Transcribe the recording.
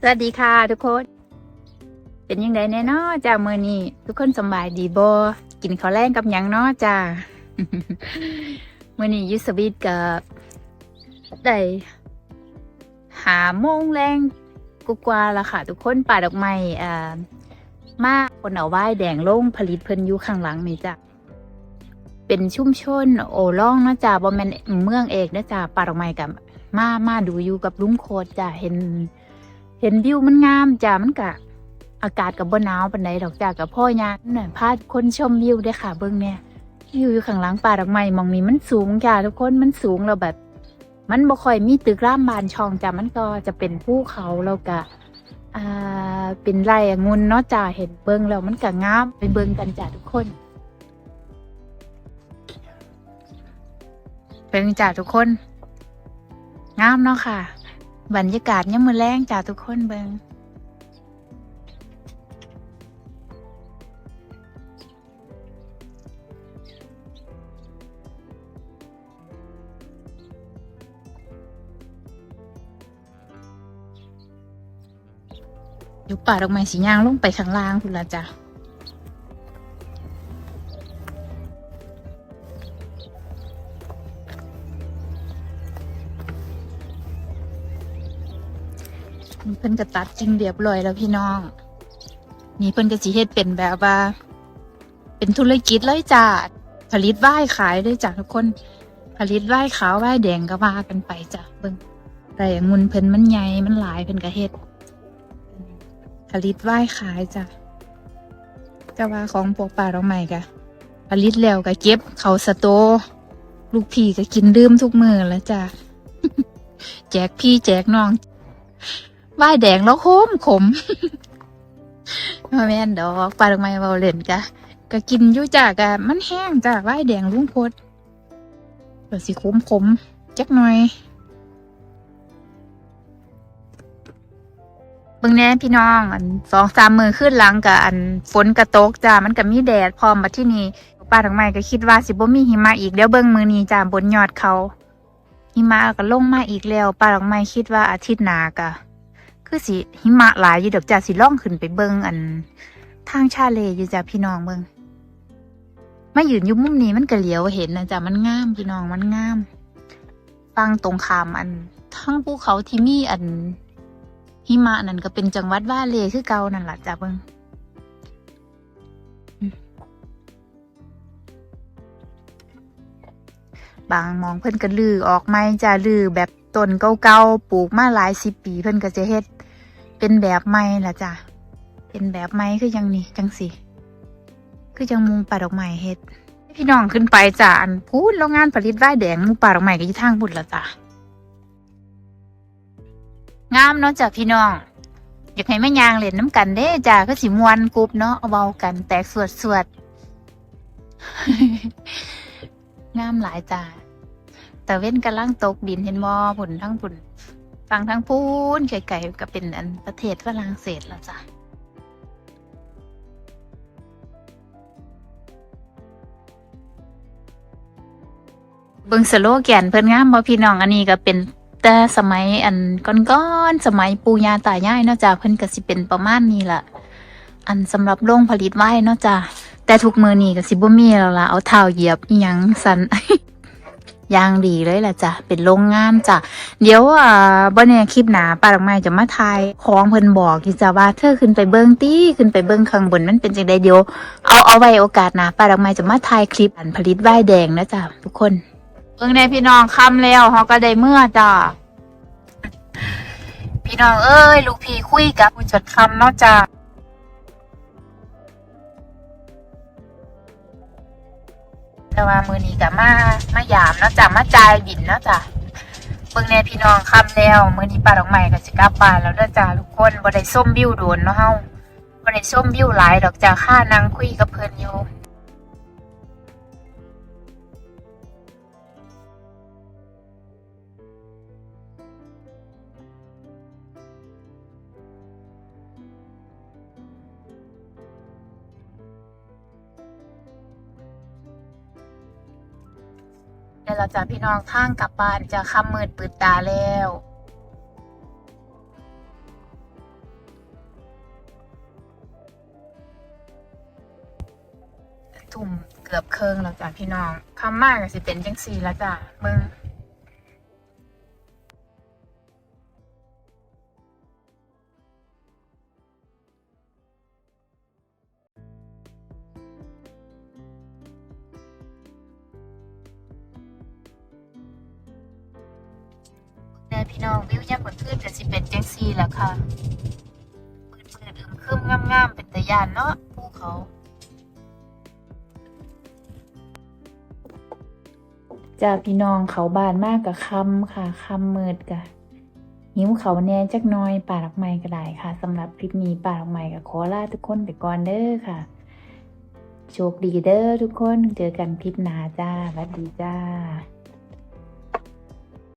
สวัสดีค่ะทุกคน เป็นยังไงแน่นอจ้ามือนี้ทุกคนสบายดีบกินข้าวแรงกับยังเนาะจ้าเมื่อนี้ยูสวีทกับได้หาโมงแรงกกว่าละค่ะ ทุกคนป่าดอกไม้อ่ามาคนเอาไว้แดงลงผลิตเพิ่นอยู่ข้างหลังนี่จ้ะเป็นชุ่มชนโอล่องเนาะจ้าบ่แมนเมืองเอกนะจ้าป่าดอกไม้กับ มามาดูอยู่กับลุงโคดจ้าเห็น เห็นวิวมันงามจ้ามันกะ อากาศกับบ่หนาวปานใดดอกจ้ากับพ่อยานน่ะพาคนชมวิวได้ค่ะ เบิ่งเนี่ยวิวอยู่ข้างหลังป่าดอกไม้มองนี้มันสูงจ้าทุกคนมันสูงแล้วแบบ มันบ่ค่อยมีตึกร่ามบานช่องจ้ามันก็จะเป็นภูเขาแล้วก็อ่าเป็นไร่องุ่นเนาะจ้าเห็นเบิ่งแล้วมันก็งามไปเบิ่งกันจ้าทุกคนเบิ่งจ้าทุกคน งามเนาะค่ะ บรรยากาศยังมือแรงจ้าทุกคนเบิงอยู่ป่าดอกไม้สีย่างลงไปข้างล่างคุณละจ้ะ เพิ่นก็ตัดจริงเรียบร้อยแล้วพี่น้อง นี่เพิ่นก็สิเฮ็ดเป็นแบบว่า เป็นธุรกิจเลยจ้าผลิตไว้ขายเลยจ้ะทุกคน ผลิตไว้ขาวไว้แดงก็ว่ากันไปจ้ะเบิ่งแต่องุ่นเพิ่นมันใหญ่มันหลายเพิ่นก็เฮ็ด ผลิตไว้ขายจ้ะก็ว่าของพวกป่าดอกไม้กะผลิตแล้วก็เก็บเขาสโต ลูกพี่ก็กินดื่มทุกมือแล้วจ้ะแจกพี่แจกน้อง ไว้แดงแล้วโคมขมมาแม่นดอกปลาดอกไม้เบาเล่นกะก็กินอยู่จ้ะกะมันแห้งจ้ะไว้แดงลุงพดเดี๋ยวสิขมขมจักหน่อยเบิ่งแน่พี่น้อง อันสองสามมือขึ้นหลังกับอันฝนกระตกจ้ามันก็มีแดดพร้อมมาที่นี่ป้าทั้งไม้ก็คิดว่าสิบ่มีหิมะอีกเดี๋ยวเบิ่งมือนี้จ้าบนยอดเขาหิมะก็ลงมาอีกแล้วป้าทั้งไม้คิดว่าอาทิตย์หนาก็ คือสิหิมะหลายอยู่ดอกจ้าสิล่องขึ้นไปเบิงอัน ทางชาเลอยู่จ้าพี่น้องเบิงมายืนอยู่มุมนี้มันก็เหลียวเห็นนะจ้ามันงามพี่น้องมันงามฟังตรงขามอันทั้งภูเขาที่มีอันหิมะนั่นก็เป็นจังหวัดว่าเลคือเก่านั่นแหละจ้าเบิงบางมองเพิ่นก็ลือออกไม้จ้าลือแบบต้นเก่าๆปลูกมาหลายสิบปีเพิ่นก็จะเฮ็ด เป็นแบบไม้ละจ้ะ เป็นแบบไม้คือยังนี่จังสิคือจังมุงป่าดอกไม้เฮ็ดพี่น้องขึ้นไปจ้ะอันพูดโรงงานผลิตไว้แดงมุงป่าดอกไม้ก็อยู่ทางบุญละจ้ะงามเนาะจ้ะพี่น้อง อยากให้แม่ยางเล่นน้ำกันเด้จ้ะก็สิมวนกรุบเนาะเอาเบากันแตกสวดสวดงามหลายจ้ะแต่เว้นกำลังตกดินเห็นมอผุนทั้งผุน ฟังทั้งพูนไกลๆก็เป็นอันประเทศฝรั่งเศสแล้วจ้ะเบิ่งสโลแกนเพิ่นงามบ่พี่น้องอันนี้ก็เป็นแต่สมัยอันก้อนๆสมัยปู่ย่าตายายเนาะจ้ะเพิ่นก็สิเป็นประมาณนี้ล่ะ อันสำหรับโรงผลิตไว้เนาะจ้ะแต่ทุกมือนี่ก็สิบ่มีแล้วล่ะเอาเท้าเหยียบอีหยังสัน อย่างดีเลยล่ะจ้ะเป็นโรงงานจ้ะเดี๋ยวอ่าบ่แน่คลิปหนาป้าดอกไม้จะมาทายของเพิ่นบอกที่จะว่าเธอขึ้นไปเบิ่งตี้ขึ้นไปเบิ่งข้างบนมันเป็นจังไดเดี๋ยวเอาเอาไว้โอกาสหนาป้าดอกไม้จะมาทายคลิปอันผลิตไว้แดงนะจ้ะทุกคนเบิ่งในพี่น้องคำแล้วเขาก็ได้เมื่อจ้าพี่น้องเอ้ย ลูกพี่คุยกับผู้จดคำเนาะจ้า แต่ว่ามือนี้กับมามายามเนาะจ้ะมาจ่ายบินเนาะจ้ะเบิ่งในพี่น้องคาแล้วมือนี้ปลาดอกไม้กับสิกลับบ้านแล้วเด้อจ้าทุกคนบ่ได้ส้มบิวโดนเนาะเฮาบ่ได้ส้มบิวหลายดอกจ้ะค่านั่งคุยกับเพิ่นอยู่ แล้วจ้ะพี่น้องทางกลับบ้านจะคำมืดปืดตาแล้วทุ่มเกือบเคืองแล้วจ้ะพี่น้องคำมากสิเป็นจังสีแล้วจ้ะมึง พี่น้องวิวยามกลางคืนก็สิเป็นจังสี่ล้วค่ะมืดๆอึมครึมงามๆเป็นตะยานเนาะภูเขาจ้าพี่น้องเขาบานมากกับคำค่ะคำมืดกะหิวเขาแน่จักน้อยป่าดอกไม้ก็ได้ค่ะสำหรับคลิปนี้ป่าดอกไม้กับขอลาทุกคนไปก่อนเด้อค่ะ โชคดีเด้อทุกคนเจอกันคลิปหน้าจ้าสวัสดีจ้า